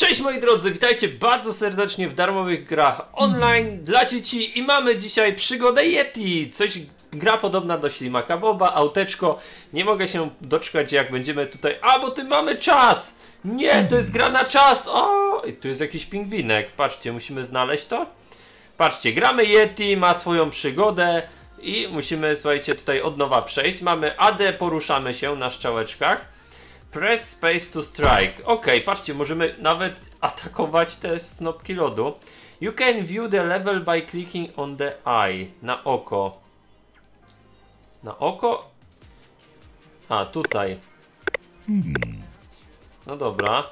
Cześć moi drodzy, witajcie bardzo serdecznie w darmowych grach online dla dzieci i mamy dzisiaj przygodę Yeti. Coś gra podobna do Ślimaka Boba, auteczko. Nie mogę się doczekać jak będziemy tutaj. A, bo ty mamy czas! Nie, to jest gra na czas! O, i tu jest jakiś pingwinek. Patrzcie, musimy znaleźć to. Patrzcie, gramy Yeti, ma swoją przygodę i musimy, słuchajcie, tutaj od nowa przejść. Mamy AD, poruszamy się na szczałeczkach. Press space to strike. Ok, patrzcie, możemy nawet atakować te snopki lodu. You can view the level by clicking on the eye. Na oko. Na oko? A, tutaj. No dobra.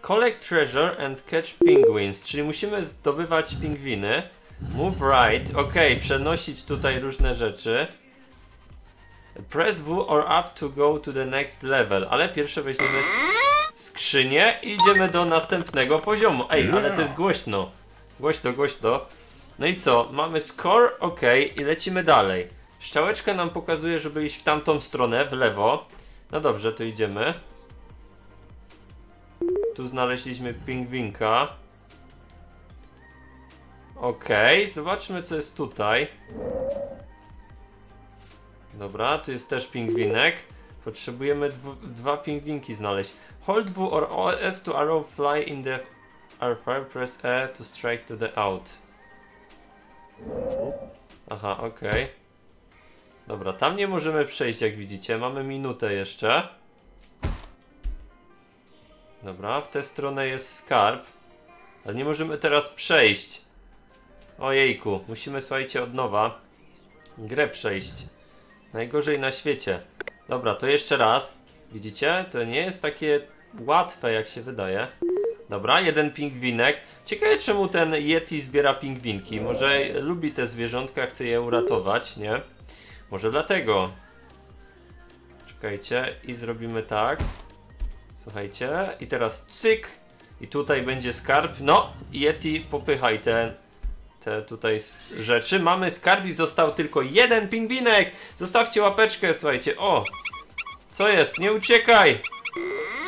Collect treasure and catch penguins, czyli musimy zdobywać pingwiny. Move right, ok, przenosić tutaj różne rzeczy. Press W or up to go to the next level, ale pierwsze weźmiemy skrzynię i idziemy do następnego poziomu. Ej, ale to jest głośno. Głośno, głośno. No i co? Mamy score, ok, i lecimy dalej. Szczałeczka nam pokazuje, żeby iść w tamtą stronę, w lewo. No dobrze, to idziemy. Tu znaleźliśmy pingwinka. Okej, okay, zobaczmy co jest tutaj. Dobra, tu jest też pingwinek. Potrzebujemy dwa pingwinki znaleźć. Hold W or S to arrow fly in the airfire. Press E to strike to the out. Aha, okej. Okay. Dobra, tam nie możemy przejść jak widzicie. Mamy minutę jeszcze. Dobra, w tę stronę jest skarb. Ale nie możemy teraz przejść. Ojejku, musimy słuchajcie od nowa grę przejść. Najgorzej na świecie. Dobra, to jeszcze raz. Widzicie? To nie jest takie łatwe, jak się wydaje. Dobra, jeden pingwinek. Ciekawe, czemu ten Yeti zbiera pingwinki. Może lubi te zwierzątka, chce je uratować, nie? Może dlatego. Czekajcie i zrobimy tak. Słuchajcie, i teraz cyk. I tutaj będzie skarb. No, Yeti, popychaj ten te tutaj rzeczy. Mamy skarb i został tylko jeden pingwinek. Zostawcie łapeczkę, słuchajcie. O! Co jest? Nie uciekaj!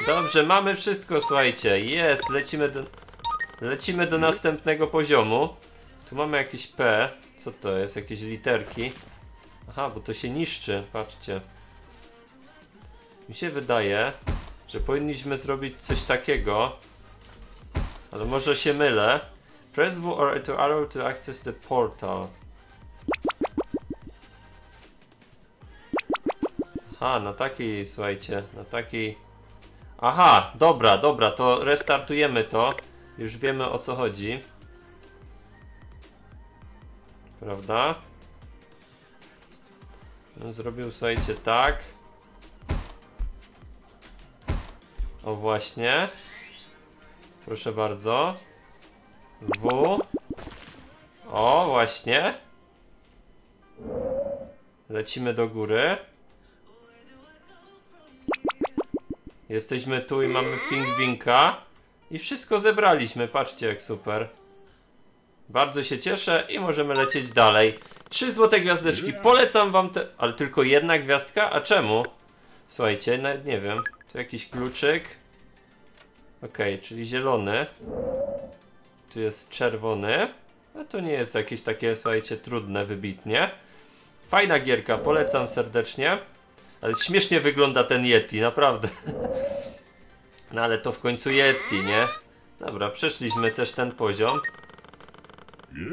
Dobrze, mamy wszystko, słuchajcie. Jest, lecimy do... Lecimy do następnego poziomu. Tu mamy jakiś P. Co to jest? Jakieś literki. Aha, bo to się niszczy, patrzcie. Mi się wydaje, że powinniśmy zrobić coś takiego. Ale może się mylę. Press W or to arrow to access the portal. Aha, na takiej, słuchajcie, na takiej... Aha, dobra, dobra, to restartujemy to. Już wiemy o co chodzi. Prawda? No, zrobił, słuchajcie, tak. O właśnie. Proszę bardzo. W. O, właśnie. Lecimy do góry. Jesteśmy tu i mamy pingwinka. I wszystko zebraliśmy, patrzcie jak super. Bardzo się cieszę i możemy lecieć dalej. Trzy złote gwiazdeczki. Polecam wam te... Ale tylko jedna gwiazdka? A czemu? Słuchajcie, nawet nie wiem. Tu jakiś kluczyk. Okej, okay, czyli zielony. Tu jest czerwony. No to nie jest jakieś takie, słuchajcie, trudne wybitnie. Fajna gierka, polecam serdecznie. Ale śmiesznie wygląda ten Yeti, naprawdę. No ale to w końcu Yeti, nie? Dobra, przeszliśmy też ten poziom.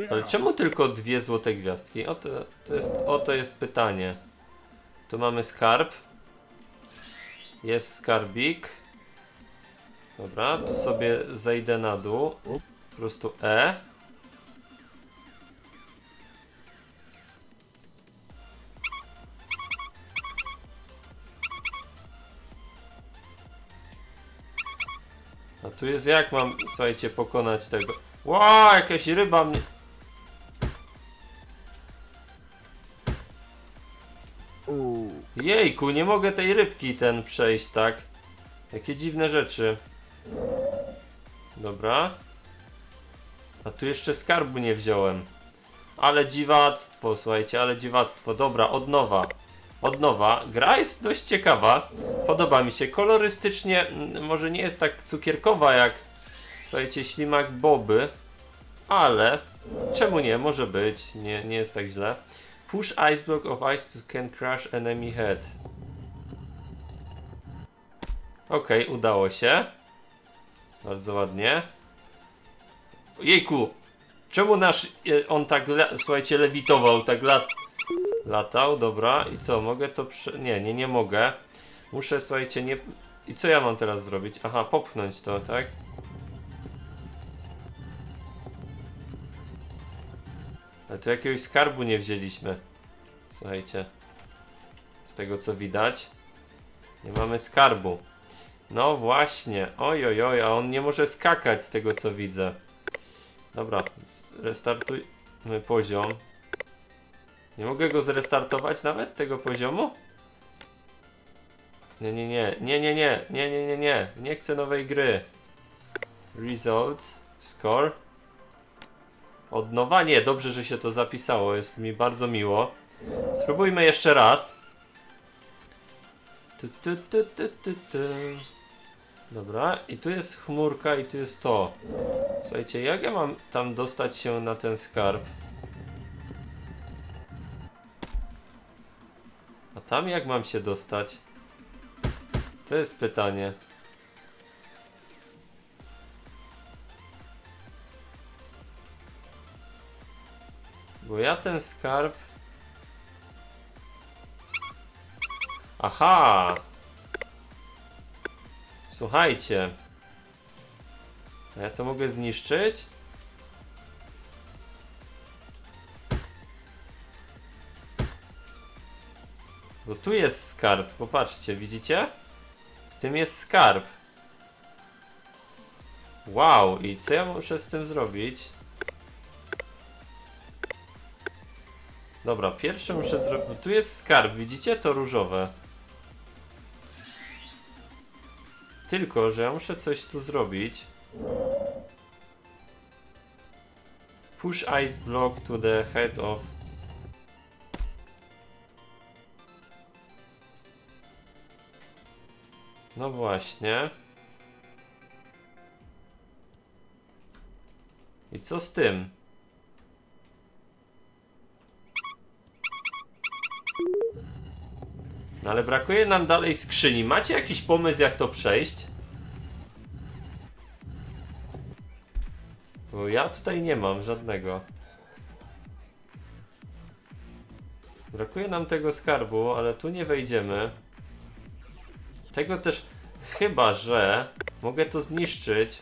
Ale czemu tylko dwie złote gwiazdki? O to, to jest, o to jest pytanie. Tu mamy skarb. Jest skarbik. Dobra, tu sobie zejdę na dół. Po prostu E. A tu jest jak mam, słuchajcie, pokonać tego. Ła, jakaś ryba mnie... Jejku, nie mogę tej rybki ten przejść, tak? Jakie dziwne rzeczy. Dobra. A tu jeszcze skarbu nie wziąłem. Ale dziwactwo, słuchajcie, ale dziwactwo. Dobra, od nowa. od nowa. Gra jest dość ciekawa. Podoba mi się. Kolorystycznie mm, może nie jest tak cukierkowa jak słuchajcie ślimak Boby, ale czemu nie? Może być. Nie, nie jest tak źle. Push ice block of ice to can crush enemy head. Okej, udało się. Bardzo ładnie. Jejku! Czemu nasz e, on tak, słuchajcie, lewitował, tak lat, latał, dobra. I co, mogę to prze... Nie, nie, nie mogę. Muszę, słuchajcie, nie... I co ja mam teraz zrobić? Aha, popchnąć to, tak? Ale tu jakiegoś skarbu nie wzięliśmy. Słuchajcie. Z tego co widać. Nie mamy skarbu. No właśnie. Oj, oj, oj, a on nie może skakać z tego co widzę. Dobra, restartujmy poziom. Nie mogę go zrestartować nawet tego poziomu? Nie, nie, nie, nie, nie, nie, nie, nie, nie, nie, nie chcę nowej gry. Results, score. Od nowa? Nie, dobrze, że się to zapisało, jest mi bardzo miło. Spróbujmy jeszcze raz. Tu, tu, tu, tu, tu, tu. Dobra, i tu jest chmurka i tu jest to. Słuchajcie, jak ja mam tam dostać się na ten skarb? A tam jak mam się dostać? To jest pytanie. Bo ja ten skarb... Aha! Słuchajcie. Ja to mogę zniszczyć? Bo tu jest skarb, popatrzcie, widzicie? W tym jest skarb. Wow, i co ja muszę z tym zrobić? Dobra, pierwsze muszę zrobić... Tu jest skarb, widzicie? To różowe. Tylko, że ja muszę coś tu zrobić. Push ice block to the head of... No właśnie. I co z tym? No ale brakuje nam dalej skrzyni. Macie jakiś pomysł jak to przejść? Bo ja tutaj nie mam żadnego. Brakuje nam tego skarbu, ale tu nie wejdziemy. Tego też chyba, że mogę to zniszczyć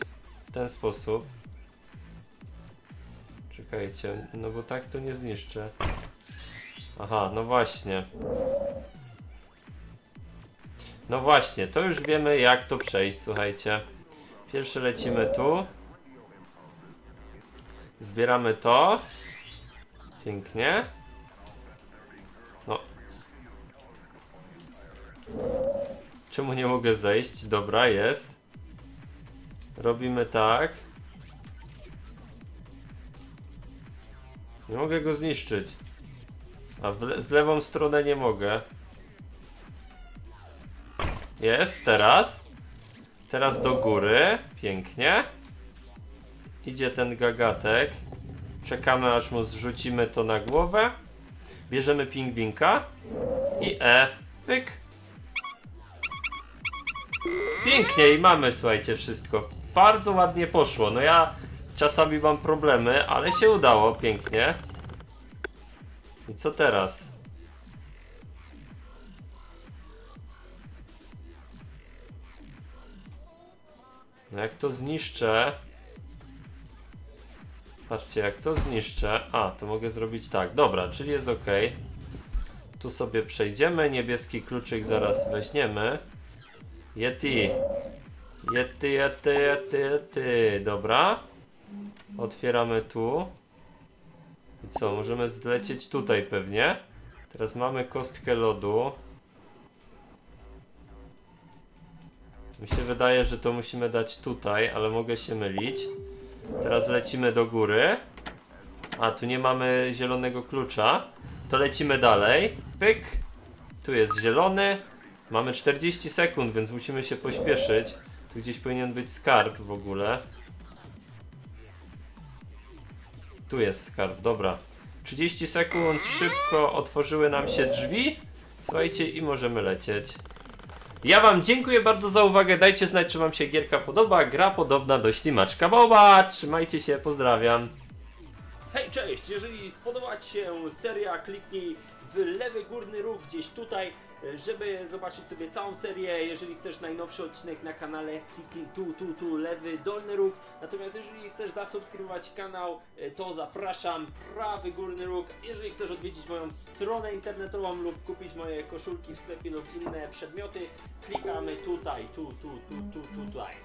w ten sposób. Czekajcie, no bo tak to nie zniszczę. Aha, no właśnie. No właśnie, to już wiemy jak to przejść, słuchajcie. Pierwsze lecimy tu. Zbieramy to. Pięknie. No. Czemu nie mogę zejść? Dobra, jest. Robimy tak. Nie mogę go zniszczyć. A z lewą stronę nie mogę. Jest, teraz. Teraz do góry. Pięknie. Idzie ten gagatek. Czekamy aż mu zrzucimy to na głowę. Bierzemy pingwinka. I E. Pyk. Pięknie i mamy, słuchajcie, wszystko. Bardzo ładnie poszło. No ja czasami mam problemy, ale się udało pięknie. I co teraz? No jak to zniszczę... Patrzcie, jak to zniszczę... A, to mogę zrobić tak. Dobra, czyli jest ok. Tu sobie przejdziemy. Niebieski kluczyk zaraz weźmiemy. Yeti. Yeti, yeti, yeti, yeti. Dobra. Otwieramy tu. I co, możemy zlecieć tutaj pewnie. Teraz mamy kostkę lodu. Mi się wydaje, że to musimy dać tutaj, ale mogę się mylić. Teraz lecimy do góry. A, tu nie mamy zielonego klucza. To lecimy dalej. Pyk. Tu jest zielony. Mamy 40 sekund, więc musimy się pośpieszyć. Tu gdzieś powinien być skarb w ogóle. Tu jest skarb, dobra. 30 sekund, szybko otworzyły nam się drzwi. Słuchajcie, i możemy lecieć. Ja wam dziękuję bardzo za uwagę. Dajcie znać, czy wam się gierka podoba. Gra podobna do ślimaczka Boba. Trzymajcie się, pozdrawiam. Hej, cześć! Jeżeli spodobała Ci się seria, kliknij w lewy górny róg gdzieś tutaj, żeby zobaczyć sobie całą serię. Jeżeli chcesz najnowszy odcinek na kanale, kliknij tu, tu, tu, lewy dolny róg. Natomiast jeżeli chcesz zasubskrybować kanał, e, to zapraszam, prawy górny róg. Jeżeli chcesz odwiedzić moją stronę internetową lub kupić moje koszulki w sklepie lub inne przedmioty, klikamy tutaj, tu, tu, tu, tu, tu, tutaj.